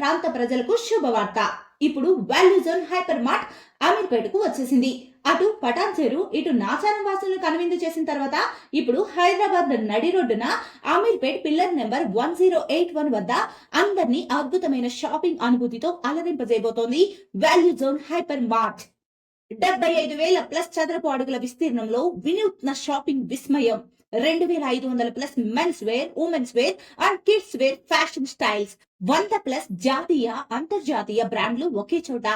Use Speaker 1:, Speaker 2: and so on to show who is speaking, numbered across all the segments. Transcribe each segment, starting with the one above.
Speaker 1: ప్రాంత ప్రజలకు శుభవార్త. ఇప్పుడు వాల్యూ జోన్ హైపర్ మార్ట్ అమీర్పేటకు వచ్చేసింది. అటు పటాన్ చెరు ఇటు నాచారం వాసులను కనువిందు చేసిన తర్వాత ఇప్పుడు హైదరాబాద్ నడి రోడ్డున Ameerpet pillar number one zero eight one వద్ద అందరినీ అద్భుతమైన షాపింగ్ అనుభూతితో అలరింపజేయబోతోంది వాల్యూ జోన్ హైపర్ మార్ట్. డెబ్బై ఐదు వేల ప్లస్ చదరపు అడుగుల విస్తీర్ణంలో వినూత్న షాపింగ్ విస్మయం. రెండు వేల ఐదు వందల plus men's wear women's wear and kids wear fashion styles. వంద ప్లస్ జాతీయ అంతర్జాతీయ బ్రాండ్లు ఒకే చోట.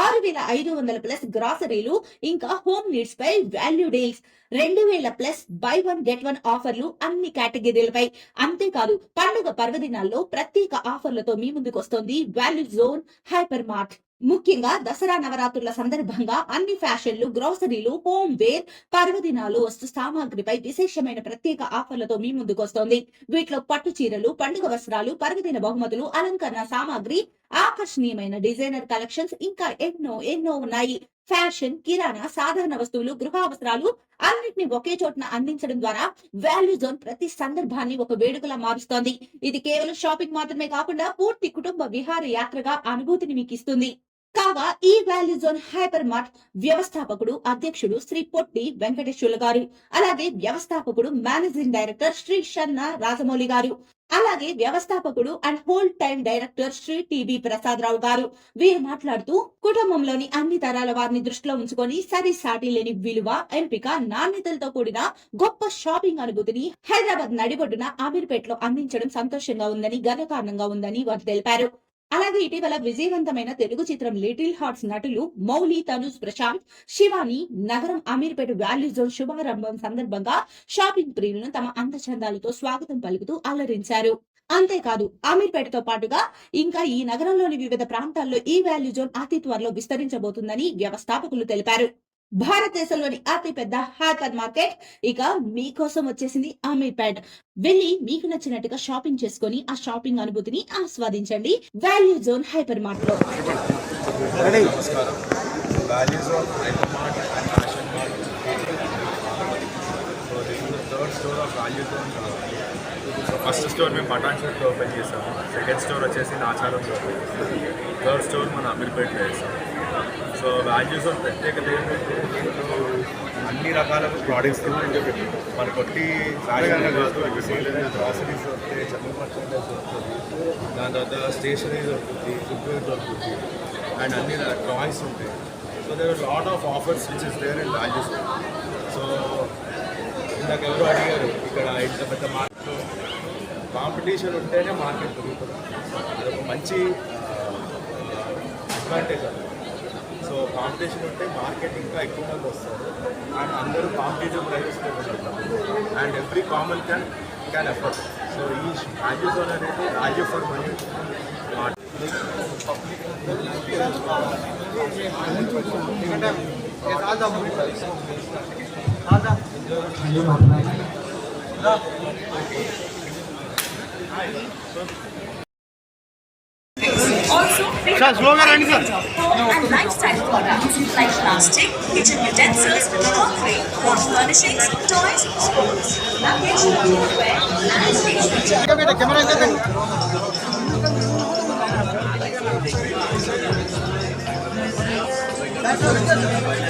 Speaker 1: ఆరు వేల ఐదు వందల ప్లస్ గ్రాసరీలు ఇంకా హోమ్ నీడ్స్ పై వాల్యూ డీల్స్. రెండు వేల plus buy one get one ఆఫర్లు అన్ని కేటగిరీలపై. అంతేకాదు పండుగ పర్వదినాల్లో ప్రత్యేక ఆఫర్లతో మీ ముందుకు వస్తోంది వాల్యూ జోన్ హైపర్ మార్ట్. ముఖ్యంగా దసరా నవరాత్రుల సందర్భంగా అన్ని ఫ్యాషన్లు గ్రోసరీలు హోమ్ వేర్ పర్వదినాలు వస్తు సామాగ్రిపై విశేషమైన ప్రత్యేక ఆఫర్లతో మీ ముందుకు వస్తోంది. వీటిలో పట్టు చీరలు పండుగ వస్త్రాలు పర్వదిన బహుమతులు అలంకరణ సామాగ్రి ఆకర్షణీయమైన డిజైనర్ కలెక్షన్స్ ఇంకా ఎన్నో ఎన్నో ఉన్నాయి. ఫ్యాషన్ కిరాణా సాధారణ వస్తువులు గృహావసరాలు అన్నిటిని ఒకే చోటన అందించడం ద్వారా వాల్యూ జోన్ ప్రతి సందర్భాన్ని ఒక వేడుకలా మారుస్తోంది. ఇది కేవలం షాపింగ్ మాత్రమే కాకుండా పూర్తి కుటుంబ విహార యాత్రగా అనుభూతిని మీకు ఇస్తుంది కాగా ఈ వాల్యూ జోన్ హైపర్ మార్ట్ వ్యవస్థాపకుడు అధ్యక్షుడు శ్రీ పొట్టి వెంకటేశ్వర్లు గారు అలాగే వ్యవస్థాపకుడు మేనేజింగ్ డైరెక్టర్ శ్రీ షన్న రాజమౌళి గారు అలాగే వ్యవస్థాపకుడు and whole time director Shri TB Prasad Rao garu. వీరు మాట్లాడుతూ కుటుంబంలోని అన్ని తరాల వారిని దృష్టిలో ఉంచుకొని సరి సాటి లేని విలువ ఎంపిక నాణ్యతలతో కూడిన గొప్ప షాపింగ్ అనుభూతిని హైదరాబాద్ నడిబొడ్డున అమీర్పేటలో అందించడం సంతోషంగా ఉందని గర్వకారణంగా ఉందని వారు తెలిపారు. అలాగే ఇటీవల విజయవంతమైన తెలుగు చిత్రం లిటిల్ హార్ట్స్ నటులు మౌలి తనుజ్ ప్రశాంత్ శివాని నగరం అమీర్పేట వ్యాలీ జోన్ శుభారంభం సందర్భంగా షాపింగ్ ప్రియులను తమ అందచందాలతో స్వాగతం పలుకుతూ అలరించారు. అంతేకాదు అమీర్పేటతో పాటుగా ఇంకా ఈ నగరంలోని వివిధ ప్రాంతాల్లో ఈ వాల్యూ జోన్ అతి త్వరలో విస్తరించబోతుందని వ్యవస్థాపకులు తెలిపారు. భారతదేశంలోని అతి పెద్ద హైపర్ మార్కెట్ ఇక మీకోసం వచ్చేసింది అమీర్పేట్. వెళ్ళి మీకు నచ్చినట్టుగా షాపింగ్ చేసుకొని ఆ షాపింగ్ అనుభూతిని ఆస్వాదించండి. వాల్యూ జోన్ హైపర్ మార్ట్లో
Speaker 2: నమస్కారం values of hyper mart and fashion mart so this is third store of value so first store మేము పటాన్ షర్ట్లో ఓపెన్ చేసాము. సెకండ్ స్టోర్ వచ్చేసి నాచారంలో ఓపెన్ చేసాము. థర్డ్ స్టోర్ మన అమీర్పేటలో వేసాము. సో వాల్యూస్ ఆఫ్ ప్రత్యేకత ఏంటంటే అన్ని రకాల ప్రోడక్ట్స్ మన కొట్టి ఫ్యాషన్ కాదు గ్రాసరీస్ దొరుకుతాయి చదువు మర్చెండైజ్ దొరుకుతుంది దాని తర్వాత స్టేషనరీ దొరుకుతుంది ఫుట్వేర్ దొరుకుతుంది. అండ్ అన్ని టాయ్స్ ఉంటాయి. So there lot of offers which is there in values ఇందాక ఎవరు అడిగారు ఇక్కడ ఇంత పెద్ద మార్కెట్ కాంపిటీషన్ ఉంటేనే మార్కెట్ పెరుగుతుంది. అదొక మంచి అడ్వాంటేజ్ అది. సో కాంపిటీషన్ ఉంటే మార్కెట్ ఇంకా ఎక్కువ మంది వస్తారు. అండ్ అందరూ competitive prices and every common can can effort so ఈ వాల్యూ జోన్ అనేది value for money
Speaker 3: Also, slow. And lifestyle products like plastic, kitchen utensils, crockery, home furnishings, toys, sports, luggage, footwear, and. Camera.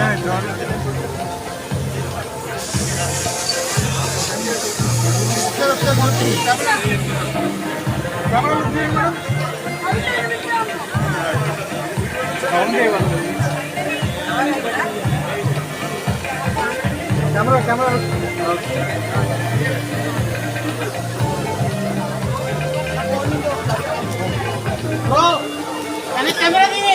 Speaker 4: হ্যাঁ camera camera camera দিয়ে